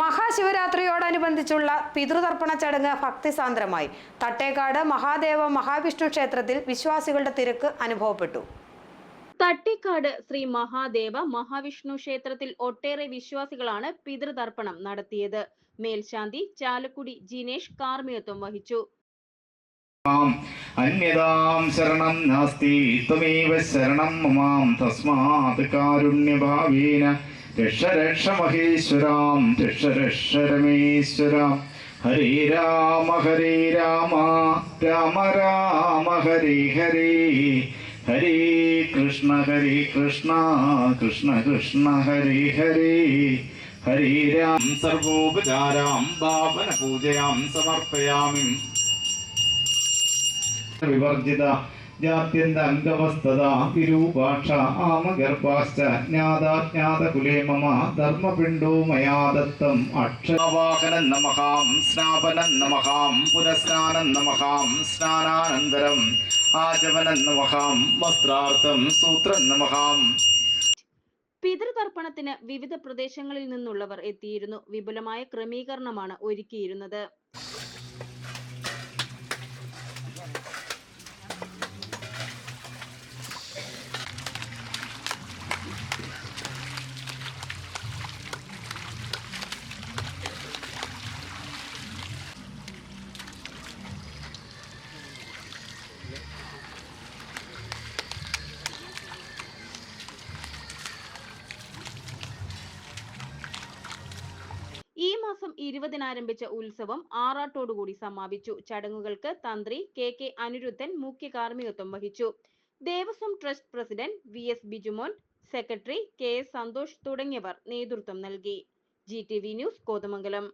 മഹാശിവരാത്രിയോടനുബന്ധിച്ചുള്ള പിതൃതർപ്പണ ചടങ്ങ് ഭക്തിസാന്ദ്രമായി. തട്ടേക്കാട് മഹാദേവ മഹാവിഷ്ണു ക്ഷേത്രത്തിൽ വിശ്വാസികളുടെ തിരക്ക് അനുഭവപ്പെട്ടു. തട്ടിക്കാട് ശ്രീ മഹാദേവ മഹാവിഷ്ണു ക്ഷേത്രത്തിൽ ഒട്ടേറെ വിശ്വാസികളാണ് പിതൃതർപ്പണം നടത്തിയത്. മേൽശാന്തി ചാലക്കുടി ജിനേഷ് കാർമ്മികത്വം വഹിച്ചു. അന്യതാം ശരണം നാസ്തി ത്വമേവ ശരണം മമാം തസ്മാത് കാരുണ്യഭാവേന. രക്ഷ രക്ഷ മഹേശ്വരാം രക്ഷ രക്ഷ രമേശ്വരാം ഹരേ രാമ ഹരേ രാമ രാമ രാമ ഹരേ ഹരേ. ഹരേ കൃഷ്ണ ഹരേ കൃഷ്ണ കൃഷ്ണ കൃഷ്ണ ഹരേ ഹരേ. ഹരേ രാം സർവോപചാരാം ഭാവന പൂജയാം സമർപ്പയാമി. വിവർജിത ജാത്യന്ത അംഗവസ്തത വിരൂപാക്ഷ ആമഗർഭാശ്ച ജ്ഞാതാജ്ഞാത കുലേ മമ ധർമ്മപിണ്ഡോ മയാ അക്ഷവാഹനം നമഹാം സ്നാപനം നമഹാം പുനസ്നാനം നമഹാം സ്നാനാനന്തരം ആചമനം നമഹാം വസ്ത്രാർത്ഥം സൂത്രം നമഹാം പിതൃതർപ്പണത്തിന് വിവിധ പ്രദേശങ്ങളിൽ നിന്നുള്ളവർ എത്തിയിരുന്നു. വിപുലമായ ക്രമീകരണമാണ് ഒരുക്കിയിരുന്നത്. മാസം ഇരുപതിന് ആരംഭിച്ച ഉത്സവം ആറാട്ടോടുകൂടി സമാപിച്ചു. ചടങ്ങുകൾക്ക് തന്ത്രി കെ കെ അനിരുദ്ധൻ മുഖ്യ കാർമ്മികത്വം വഹിച്ചു. Devaswom trust president V S Bijumon secretary K S Santhosh തുടങ്ങിയവർ നേതൃത്വം നൽകി. G T V news Kothamangalam.